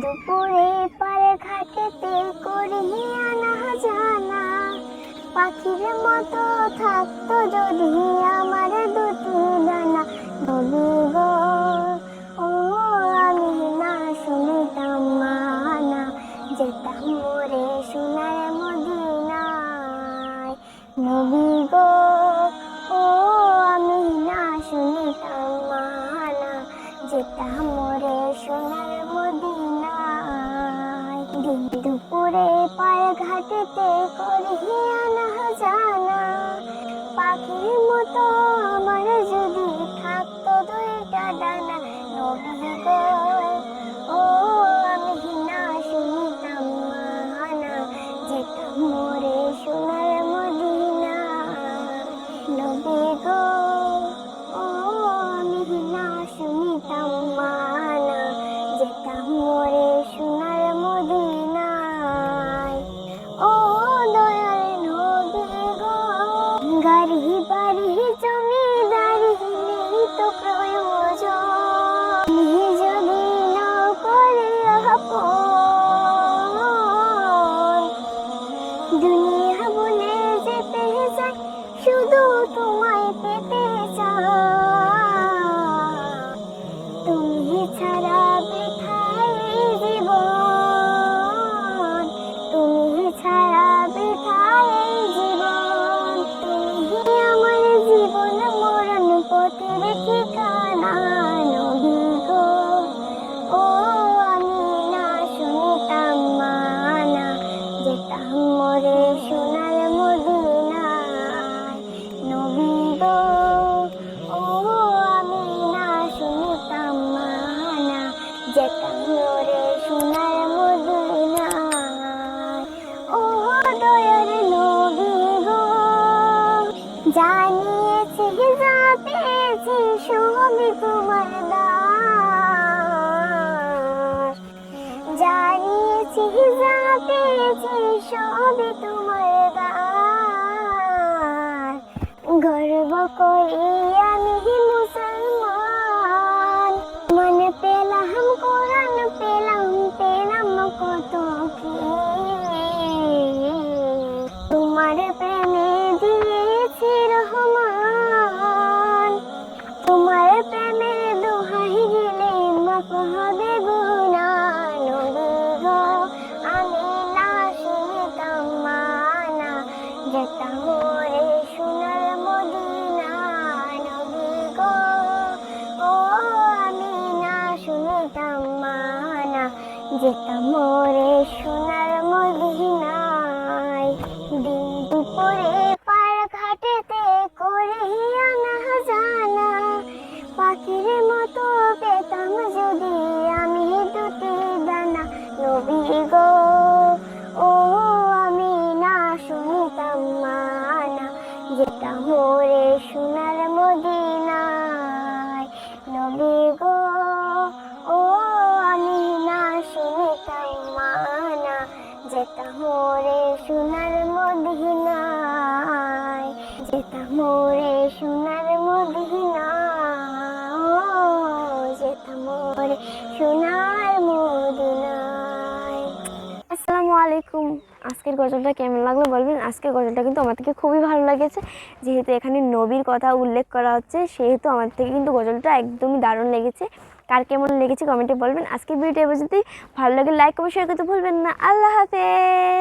দুপুরে পারে ঘাটেতে করি আনা জানা। পাখির মতো থাকতো যদি আমার দুটি ডানা। নবী গো, ও আমি না শুনিতাম মানা। যেতাম মোরে সোনার মদিনায়। নবী গো, ও আমি না শুনিতাম মানা। যেতাম দুপুরে পায়ে ঘাটেতে করি আনা জানা। পাখির মতো আমার যদি থাকতো দুইটা ডানা নবী গো। ও, আমি না শুনিতাম মানা যেতাম মোরে সোনার মদিনা। নবী গো, ও, আমি না শুনিতাম মানা। মরণ পথের ঠিকানা। সবই তোমার দাস। জানিয়েছি যা পেয়েছি সবই তোমার দাস। গর্ব করি আমি মুসলমান। মনে পেলাম, কোরআন পেলাম পেলাম কত কি। যেতাম মোরে সোনার মদিনায়, দিন দুপুরে পার ঘাটেতে করে আনা জানা, পাখির মতো পেতাম যদি আমি দুটি দানা। নবী গো, ও আমি না শুনিতাম মানা, যেটা মোরে সোনার মোরে সোনার মদিনায়, যেটা মোরে সোনার মদিনায়, যেটা মোরে সোনার মদিনায়। আসসালামু আলাইকুম। আজকের গজলটা কেমন লাগল বলবেন? আজকের গজলটা কিন্তু আমার থেকে খুবই ভালো লেগেছে। যেহেতু এখানে নবীর কথা উল্লেখ করা হচ্ছে, সেহেতু আমার থেকে কিন্তু গজলটা একদমই দারুণ লেগেছে। কার কেমন লেগেছে কমেন্টে বলবেন। আজকের ভিডিওটা যদি ভালো লাগে লাইক এবং শেয়ার করতে ভুলবেন না। আল্লাহ হাফেজ!